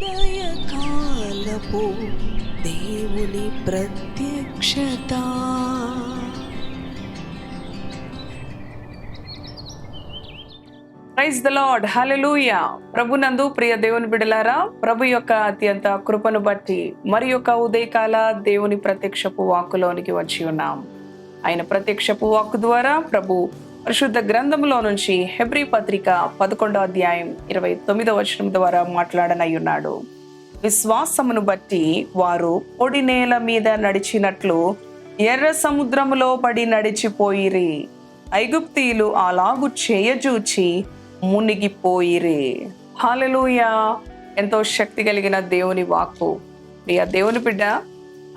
ఉదయకాలపు దేవుని ప్రత్యక్షత. ప్రైజ్ ద లార్డ్ హల్లెలూయా ప్రభునందు ప్రియ దేవుని బిడలారా ప్రభు యొక్క అత్యంత కృపను బట్టి మరి యొక్క ఉదయకాల దేవుని ప్రత్యక్షపు వాక్కులోనికి వచ్చి ఉన్నాం. ఆయన ప్రత్యక్షపు వాక్కు ద్వారా ప్రభు పరిశుద్ధ గ్రంథంలో నుంచి హెబ్రీ పత్రిక పదకొండో అధ్యాయం ఇరవై తొమ్మిదో వచనం ద్వారా మాట్లాడనై ఉన్నాడు విశ్వాసమును బట్టి వారు పొడి నేల మీద నడిచినట్లు ఎర్ర సముద్రములో పడి నడిచిపోయిరి. ఐగుప్తీయులు అలాగు చేయజూచి మునిగిపోయిరి. హాలెలూయా ఎంతో శక్తి కలిగిన దేవుని వాక్కు. ప్రియ దేవుని బిడ్డ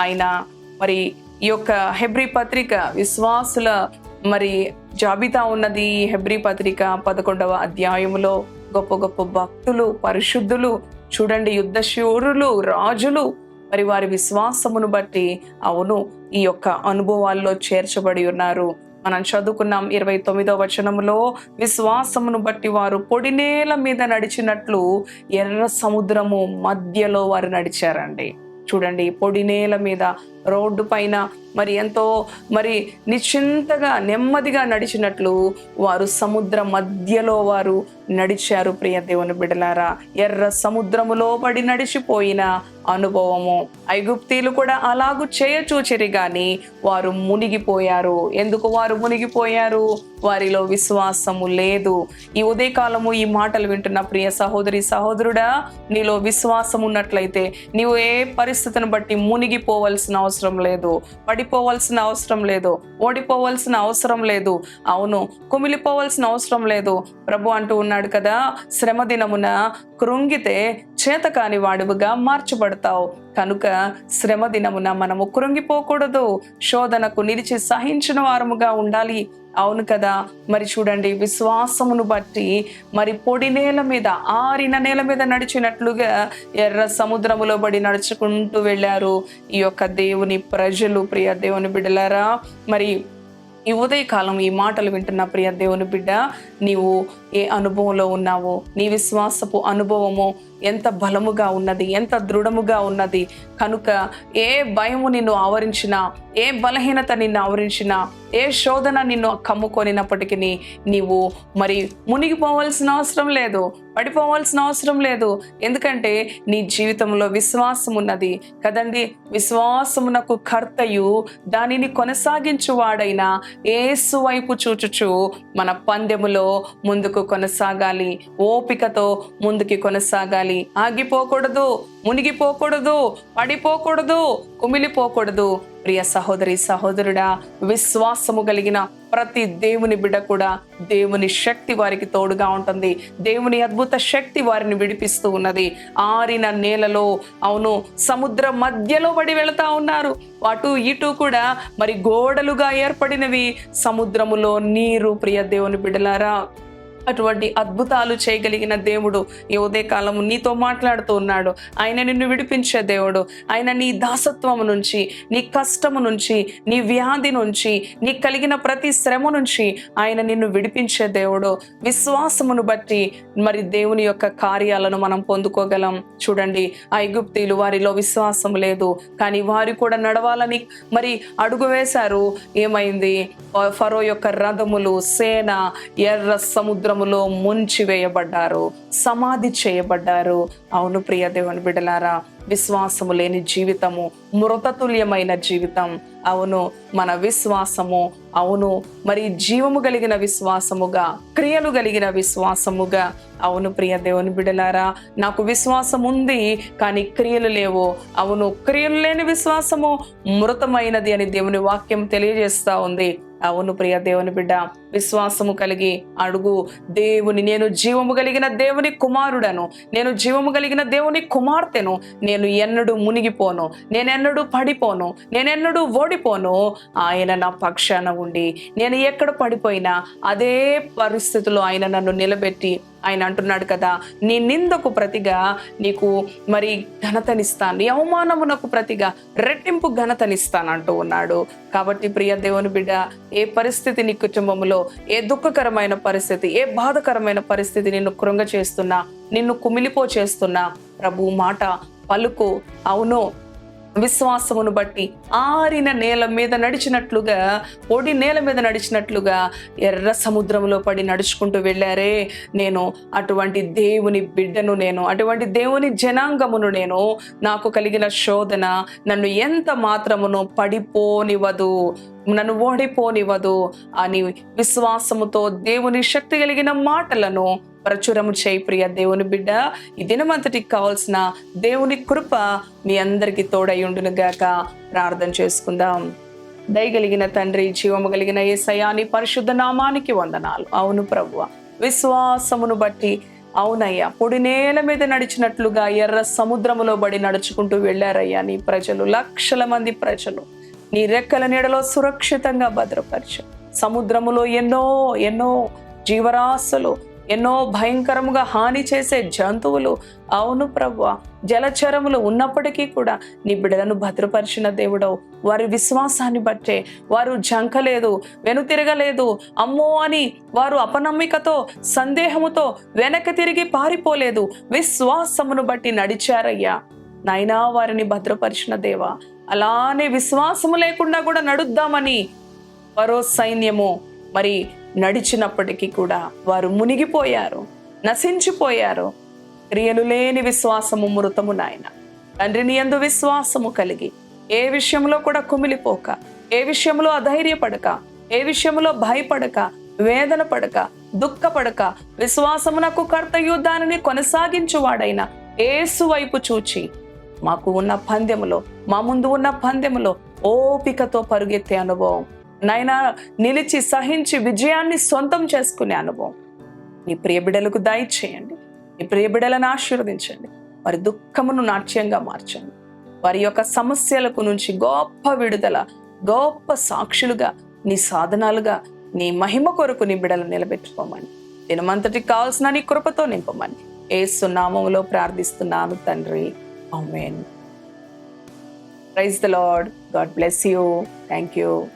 ఆయన మరి ఈ యొక్క హెబ్రి పత్రిక విశ్వాసుల మరి జాబితా ఉన్నది హెబ్రి పత్రిక పదకొండవ అధ్యాయములో. గొప్ప గొప్ప భక్తులు పరిశుద్ధులు చూడండి యుద్ధ శూరులు రాజులు మరి వారి విశ్వాసమును బట్టి అవును ఈ యొక్క అనుభవాల్లో చేర్చబడి ఉన్నారు. మనం చదువుకున్నాం ఇరవై తొమ్మిదో వచనములో విశ్వాసమును బట్టి వారు పొడి నేల మీద నడిచినట్లు ఎర్ర సముద్రము మధ్యలో వారు నడిచారండి. చూడండి పొడి నేల మీద రోడ్డు పైన మరి ఎంతో మరి నిశ్చింతగా నెమ్మదిగా నడిచినట్లు వారు సముద్ర మధ్యలో వారు నడిచారు. ప్రియ దేవుని బిడలారా ఎర్ర సముద్రములో పడి నడిచిపోయిన అనుభవము. ఐగుప్తీలు కూడా అలాగూ చేయచూచిరి కానీ వారు మునిగిపోయారు. ఎందుకు వారు మునిగిపోయారు? వారిలో విశ్వాసము లేదు. ఈ ఉదయకాలము ఈ మాటలు వింటున్న ప్రియ సహోదరి సహోదరుడా నీలో విశ్వాసం ఉన్నట్లయితే నీవు ఏ పరిస్థితిని బట్టి మునిగిపోవలసిన అవసరం అవసరం లేదు. పడిపోవలసిన అవసరం లేదు. ఓడిపోవలసిన అవసరం లేదు. అవును కుమిలిపోవలసిన అవసరం లేదు. ప్రభు అంటూ ఉన్నాడు కదా శ్రమ దినమున కృంగితే చేతకాని వాడువుగా మార్చబడతావు. కనుక శ్రమ దినమున మనము కృంగిపోకూడదు. శోధనకు నిలిచి సహించిన వారముగా ఉండాలి. అవును కదా? మరి చూడండి విశ్వాసమును బట్టి మరి పొడి నేల మీద ఆరిన నేల మీద నడిచినట్లుగా ఎర్ర సముద్రములో బడి నడుచుకుంటూ వెళ్ళారు. ఈ యొక్క దేవుని ప్రజలు ప్రియ దేవుని బిడ్డలారా మరి ఈ ఉదయకాలం ఈ మాటలు వింటున్న ప్రియ దేవుని బిడ్డ నీవు ఏ అనుభవంలో ఉన్నావో నీ విశ్వాసపు అనుభవము ఎంత బలముగా ఉన్నది ఎంత దృఢముగా ఉన్నది. కనుక ఏ భయము నిన్ను ఆవరించినా ఏ బలహీనత నిన్ను ఆవరించినా ఏ శోధన నిన్ను కమ్ముకొనినప్పటికీ నీవు మరి మునిగిపోవాల్సిన అవసరం లేదు పడిపోవాల్సిన అవసరం లేదు. ఎందుకంటే నీ జీవితంలో విశ్వాసం ఉన్నది కదండి. విశ్వాసమునకు కర్తయు దానిని కొనసాగించువాడైన ఏసు వైపు చూచుచు మన పందెములో ముందుకు కొనసాగాలి. ఓపికతో ముందుకి కొనసాగాలి. ఆగిపోకూడదు మునిగిపోకూడదు పడిపోకూడదు కుమిలిపోకూడదు. ప్రియ సహోదరి సహోదరుడా విశ్వాసము కలిగిన ప్రతి దేవుని బిడ్డ కూడా దేవుని శక్తి వారికి తోడుగా ఉంటుంది. దేవుని అద్భుత శక్తి వారిని విడిపిస్తూ ఉన్నది. ఆరిన నేలలో అవును సముద్ర మధ్యలో పడి వెళతా ఉన్నారు. అటు ఇటు కూడా మరి గోడలుగా ఏర్పడినవి సముద్రములో నీరు ప్రియ దేవుని బిడ్డలారా అటువంటి అద్భుతాలు చేయగలిగిన దేవుడు ఈ ఉదయకాలము నీతో మాట్లాడుతూ ఉన్నాడు. ఆయన నిన్ను విడిపించే దేవుడు. ఆయన నీ దాసత్వము నుంచి నీ కష్టము నుంచి నీ వ్యాధి నుంచి నీకు కలిగిన ప్రతి శ్రమ నుంచి ఆయన నిన్ను విడిపించే దేవుడు. విశ్వాసమును బట్టి మరి దేవుని యొక్క కార్యాలను మనం పొందుకోగలం. చూడండి ఐగుప్తీలు వారిలో విశ్వాసం లేదు. కానీ వారు కూడా నడవాలని మరి అడుగు వేశారు. ఏమైంది? ఫరో యొక్క రథములు సేన ఎర్ర సముద్రం సముద్రములో ముంచి వేయబడ్డారు సమాధి చేయబడ్డారు. అవును ప్రియ దేవుని బిడలారా విశ్వాసము లేని జీవితము మృతతుల్యమైన జీవితం. అవును మన విశ్వాసము అవును మరి జీవము కలిగిన విశ్వాసముగా క్రియలు కలిగిన విశ్వాసముగా. అవును ప్రియ దేవుని బిడలారా నాకు విశ్వాసం ఉంది కానీ క్రియలు లేవు. అవును క్రియలు లేని విశ్వాసము మృతమైనది అని దేవుని వాక్యం తెలియజేస్తా ఉంది. అవును ప్రియ దేవుని బిడ్డ విశ్వాసము కలిగి అడుగు. దేవుని నేను జీవము కలిగిన దేవుని కుమారుడను. నేను జీవము కలిగిన దేవుని కుమార్తెను. నేను ఎన్నడూ మునిగిపోను. నేనెన్నడూ పడిపోను. నేనెన్నడూ ఓడిపోను. ఆయన నా పక్షాన ఉండి నేను ఎక్కడ పడిపోయినా అదే పరిస్థితిలో ఆయన నన్ను నిలబెట్టి ఆయన అంటున్నాడు కదా నీ నిందకు ప్రతిగా నీకు మరి ఘనతనిస్తాను నీ అవమానమునకు ప్రతిగా రెట్టింపు ఘనతనిస్తాను అంటూ ఉన్నాడు. కాబట్టి ప్రియ దేవుని బిడ్డ ఏ పరిస్థితి నీ కుటుంబంలో ఏ దుఃఖకరమైన పరిస్థితి ఏ బాధకరమైన పరిస్థితి నిన్ను కృంగ చేస్తున్నా నిన్ను కుమిలిపో చేస్తున్నా ప్రభు మాట పలుకు అవును విశ్వాసమును బట్టి ఆరిన నేల మీద నడిచినట్లుగా పొడి నేల మీద నడిచినట్లుగా ఎర్ర సముద్రంలో పడి నడుచుకుంటూ వెళ్ళారే. నేను అటువంటి దేవుని బిడ్డను నేను అటువంటి దేవుని జనాంగమును నేను నాకు కలిగిన శోధన నన్ను ఎంత మాత్రమును పడిపోనివ్వదు నన్ను ఓడిపోనివ్వదు అని విశ్వాసముతో దేవుని శక్తి కలిగిన మాటలను ప్రచురము చేయి ప్రియ దేవుని బిడ్డ. ఈ దినమంతటికి కావాల్సిన దేవుని కృప మీ అందరికీ తోడై గాక ప్రార్థన చేసుకుందాం. దయగలిగిన తండ్రి జీవము కలిగిన ఏ సయాని పరిశుద్ధ నామానికి వందనాలు. అవును ప్రభువ విశ్వాసమును బట్టి అవునయ్యా పొడి నేల మీద నడిచినట్లుగా ఎర్ర సముద్రములో బడి నడుచుకుంటూ వెళ్ళారయ్యా నీ ప్రజలు లక్షల మంది ప్రజలు. నీ రెక్కల నీడలో సురక్షితంగా భద్రపరచు సముద్రములో ఎన్నో ఎన్నో జీవరాశులు ఎన్నో భయంకరముగా హాని చేసే జంతువులు. అవును ప్రభు జలచరములు ఉన్నప్పటికీ కూడా నీ బిడ్డలను భద్రపరిచిన దేవుడవు. వారి విశ్వాసాన్ని బట్టే వారు జంకలేదు వెనుతిరగలేదు. అమ్మో అని వారు అపనమ్మికతో సందేహముతో వెనక తిరిగి పారిపోలేదు. విశ్వాసమును బట్టి నడిచారయ్యా. నాయనా వారిని భద్రపరిచిన దేవా అలానే విశ్వాసము లేకుండా కూడా నడుద్దామని. పరో సైన్యము మరి నడిచినప్పటికీ కూడా వారు మునిగిపోయారు నశించిపోయారు. క్రియలు లేని విశ్వాసము మృతము నాయన. తండ్రిని ఎందు విశ్వాసము కలిగి ఏ విషయంలో కూడా కుమిలిపోక ఏ విషయంలో అధైర్యపడక ఏ విషయంలో భయపడక వేదన పడక దుఃఖపడక విశ్వాసమునకు కర్తయు దానిని కొనసాగించువాడైన ఏసు వైపు చూచి మాకు ఉన్న పందెములో మా ముందు ఉన్న పందెములో ఓపికతో పరుగెత్తే అనుభవం నైనా నిలిచి సహించి విజయాన్ని సొంతం చేసుకునే అనుభవం. నీ ప్రియబిడలకు దయచేయండి నీ ప్రియబిడలను ఆశీర్వదించండి. వారి దుఃఖమును నాట్యంగా మార్చండి. వారి యొక్క సమస్యలకు నుంచి గొప్ప విడుదల గొప్ప సాక్షులుగా నీ సాధనాలుగా నీ మహిమ కొరకు నీ బిడలు నిలబెట్టుకోమని. దినమంతటి కావాల్సిన నీ కృపతో నింపమని. ఏసు సున్నామంలో ప్రార్థిస్తున్నాను తండ్రి. Amen. Praise the Lord. God bless you. Thank you